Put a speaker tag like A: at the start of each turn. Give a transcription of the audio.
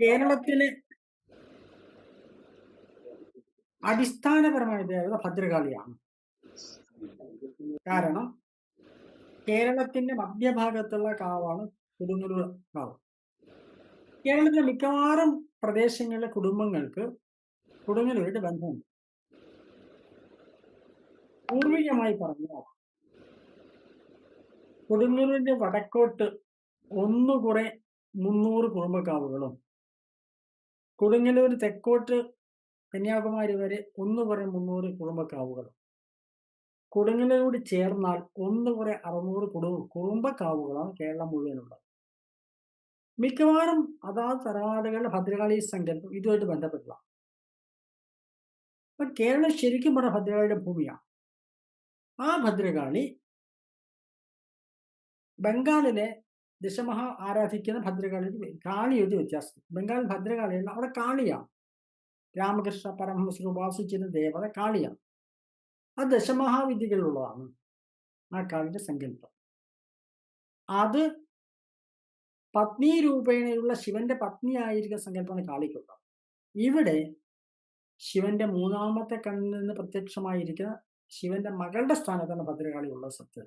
A: കേരളത്തിലെ അടിസ്ഥാനപരമായ ദേവത ഭദ്രകാളിയാണ്. കാരണം കേരളത്തിന്റെ മധ്യഭാഗത്തുള്ള കാവാണ് കൊടുങ്ങല്ലൂർ കാവ്. കേരളത്തിലെ മിക്കവാറും പ്രദേശങ്ങളിലെ കുടുംബങ്ങൾക്ക് കൊടുങ്ങല്ലൂരിന്റെ ബന്ധമുണ്ട്. പൂർവികമായി പറഞ്ഞാൽ കൊടുങ്ങല്ലൂരിന്റെ വടക്കോട്ട് ഒന്നുകുറെ മുന്നൂറ് കുടുംബക്കാവുകളും കൊടുങ്ങല്ലൂർ തെക്കോട്ട് കന്യാകുമാരി വരെ ഒന്ന് കുറെ മുന്നൂറ് കുടുംബക്കാവുകളും കൊടുങ്ങല്ലൂരോട് ചേർന്നാൽ ഒന്ന് കുറെ അറുന്നൂറ് കുടു കുടുംബക്കാവുകളാണ് കേരളം മുഴുവനുള്ളത്. മിക്കവാറും അതാത് തറവാടുകളുടെ ഭദ്രകാളി സങ്കല്പം ഇതുമായിട്ട് ബന്ധപ്പെട്ടതാണ് കേരളം ശരിക്കും പറഞ്ഞ ഭദ്രകാളിയുടെ ഭൂമിയാണ്. ആ ഭദ്രകാളി ബംഗാളിലെ ദശമഹ ആരാധിക്കുന്ന ഭദ്രകാളി കാളിയൊരു വ്യത്യാസം ബംഗാൾ ഭദ്രകാളിയല്ല അവിടെ കാളിയാണ്. രാമകൃഷ്ണ പരമഹംസർ ഉപാസിക്കുന്ന ദേവത കാളിയാണ്. ആ ദശമഹാവിദ്യകളിലുള്ളതാണ് ആ കാളിന്റെ സങ്കല്പം. അത് പത്നി രൂപേണയുള്ള ശിവന്റെ പത്നിയായിരിക്കുന്ന സങ്കല്പമാണ് കാളിക്കുള്ളത് ഇവിടെ ശിവന്റെ മൂന്നാമത്തെ കണ്ണിൽ നിന്ന് പ്രത്യക്ഷമായിരിക്കുന്ന ശിവന്റെ മകളുടെ സ്ഥാനത്താണ് ഭദ്രകാളി ഉള്ള സത്യത്തിൽ.